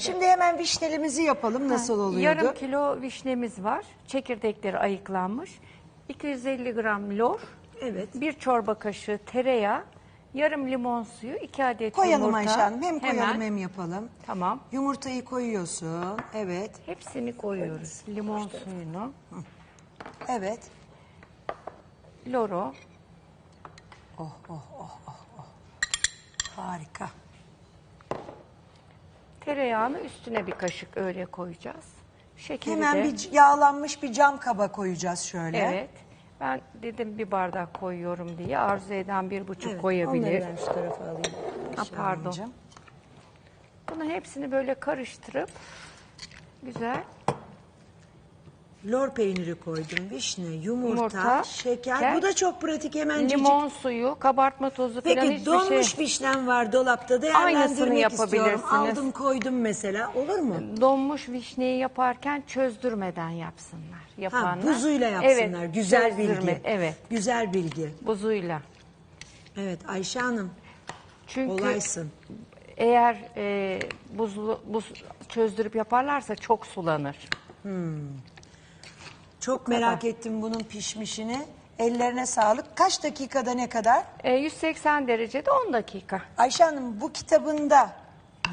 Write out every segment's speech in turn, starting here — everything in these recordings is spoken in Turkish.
ederim. Şimdi hemen vişnelimizi yapalım. Nasıl oluyordu? Yarım kilo vişnemiz var. Çekirdekleri ayıklanmış. 250 gram lor. Evet. Bir çorba kaşığı tereyağı. Yarım limon suyu. 2 adet Koyalım yumurta. Ayşe Hanım. Hem koyalım Hemen. hem yapalım. Tamam. Yumurtayı koyuyorsun. Evet. Hepsini koyuyoruz. Limon suyunu. Evet. Loru. Harika. Tereyağını üstüne bir kaşık öyle koyacağız. Şekeri Hemen de. bir yağlanmış bir cam kaba koyacağız şöyle. Evet. Ben dedim bir bardak koyuyorum diye. Arzu eden bir buçuk Evet, koyabilir. Onları ben şu tarafa alayım. Ha, Ayşe pardon. Hanımcığım. Bunun hepsini böyle karıştırıp güzel Lor peyniri koydum, vişne, yumurta, Yumurta, şeker. şeker, Bu da çok pratik hemen limon suyu, kabartma tozu falan Peki hiçbir donmuş şey. vişnem var dolapta Aynısını değerlendirmek istiyorum. yapabilirsiniz. Aldım koydum mesela olur mu? Donmuş vişneyi yaparken çözdürmeden yapsınlar. Yapanlar. Ha, buzuyla yapsınlar. Evet, Güzel çözdürme, bilgi. Evet, Güzel bilgi. buzuyla. Evet Ayşe Hanım Çünkü olaysın. eğer e, buzlu buz çözdürüp yaparlarsa çok sulanır. Çok merak ettim bunun pişmişini. Ellerine sağlık. Kaç dakikada ne kadar? E, 180 derecede 10 dakika. Ayşe Hanım bu kitabında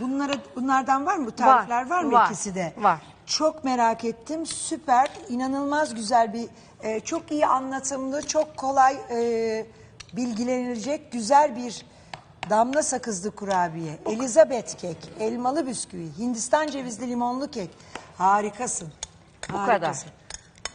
bunlara bunlardan var mı? Bu tarifler var, mı var, ikisi de? var. Çok merak ettim. Süper. inanılmaz güzel bir e, çok iyi anlatımlı, çok kolay e, bilgilenilecek güzel bir damla sakızlı kurabiye. Elizabeth kek, elmalı bisküvi, Hindistan cevizli limonlu kek. Harikasın. Bu Harikasın.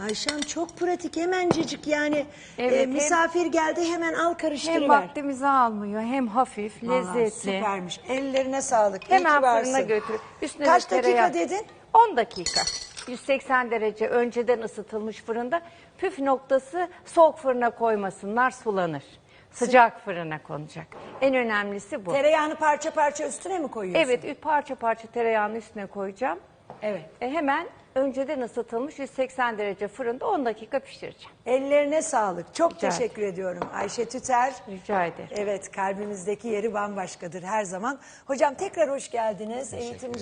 Ayşe Hanım çok pratik hemencecik yani Evet, e, hem- misafir geldi hemen al Hem karıştırıver. vaktimizi almıyor hem hafif, Vallahi lezzetli. Süpermiş. Ellerine sağlık. İyi ki Hemen varsın. fırına götür. Üstüne Kaç dakika tereyağı. dedin? 10 dakika. 180 derece önceden ısıtılmış fırında. Püf noktası soğuk fırına koymasınlar sulanır. Sıcak fırına konacak. En önemlisi bu. Tereyağını parça parça üstüne mi koyuyorsun? Evet parça parça tereyağını üstüne koyacağım. Evet. E, hemen önceden ısıtılmış 180 derece fırında 10 dakika pişireceğim. Ellerine sağlık. Çok Rica teşekkür ediyorum Ayşe Tüter. Rica ederim. Evet kalbimizdeki yeri bambaşkadır her zaman. Hocam tekrar hoş geldiniz. Eğitim